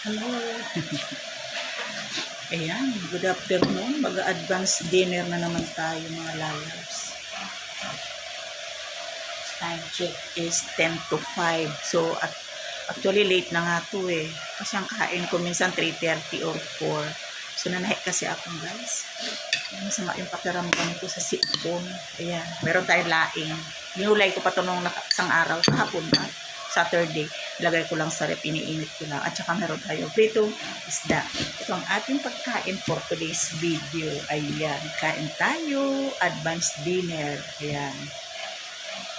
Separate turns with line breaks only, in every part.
Hello. Ayan, good afternoon. Mag-advance dinner na naman tayo mga lalabs. Time check is 10 to 5. So, at, actually late na nga to eh. Kasi ang kain ko minsan 3.30 or 4. So, nanahi kasi ako guys. Masama yung pakiramdam ko sa sitcom. Ayan, meron tayong laing. Nihulay ko pa ito nung isang araw. Kahapon pa. Saturday. Lagay ko lang sa rep, iniinit ko lang. At saka meron tayo prito isda. Ito ang ating pagkain for today's video. Ayan, kain tayo. Advanced dinner. Ayan.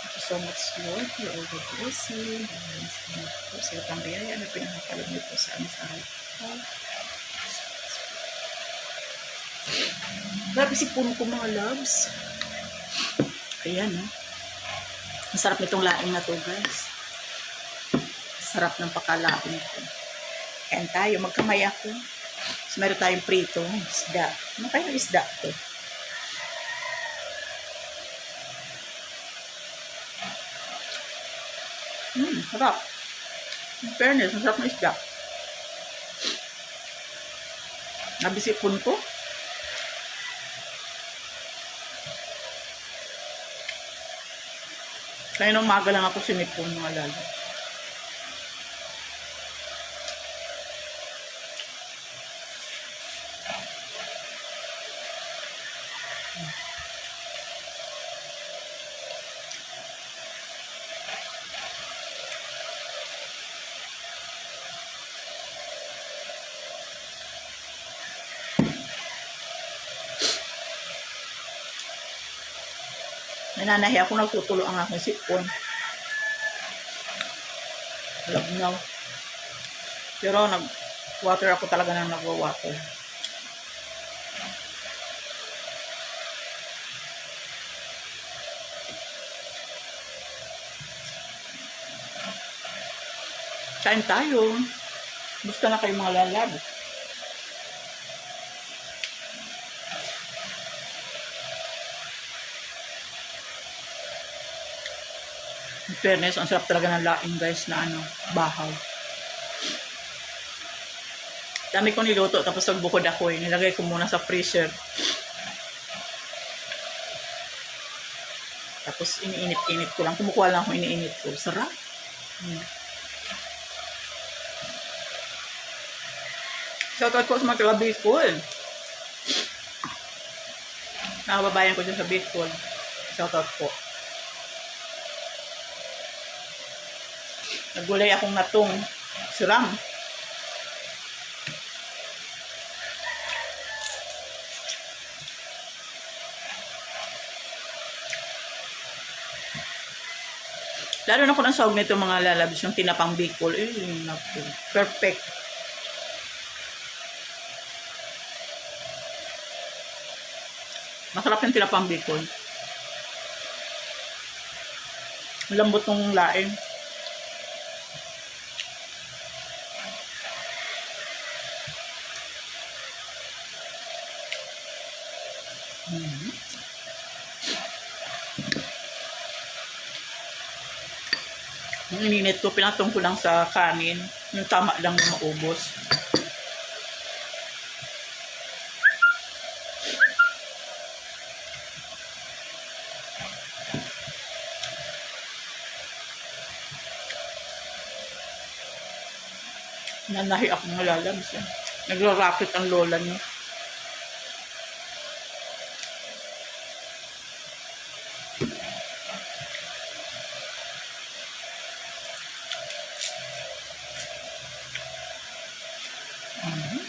Thank you so much, Lord, for all the blessing. Salamat po sa itang biyaya na pinakakalog niyo po sa amin sa araw. Grabe si puno ko mga loves. Ayan, oh. Masarap nitong laing na to, guys. Sarap ng pakalain ko. Kain tayo, magkamay ako. So, meron tayong prito, isda. Ano kayong isda to? Hmm, sarap. In fairness, masarap na isda. Nabisipon ko. Kaya nung umaga lang ako sinipon mga lalo. Nananahi ako nagtutulo ang aking sipon. Labnaw. Pero nag water ako talaga nang nagwa-water. Kain tayo. Gusto na kayo mga lalab. In fairness, ang sarap talaga ng laing guys na ano, bahaw. Dami ko niluto tapos nagbukod ako eh. Nilagay ko muna sa freezer. Tapos iniinit-init ko lang. Kumukuha lang ako iniinit ko. Sarap. Hmm. Shoutout ko sa mga taga Bicol. Nakababayan ko dyan sa Bicol. Shoutout po. Nagulay akong natong siram. Lalo na ko ng sawag nito mga lalabs, yung tinapang bicol. Eh, perfect. Masarap yung tinapang bicol. Lambot ng laing. Mhm. Yung ininit ko, pinatong ko lang sa kanin. Yung tama lang na maubos. Nanahi ako ng lalabs. Eh. Nagra-racket ang lola niya. Mhm.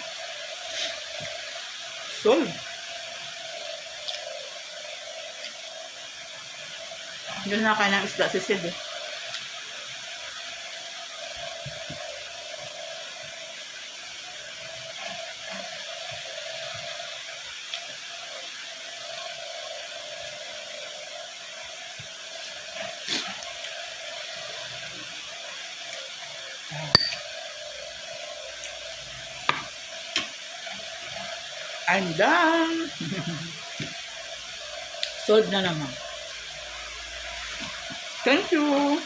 Sol. Hindi na kain ng isda si Sid eh. I'm done. Solved na naman. Thank you.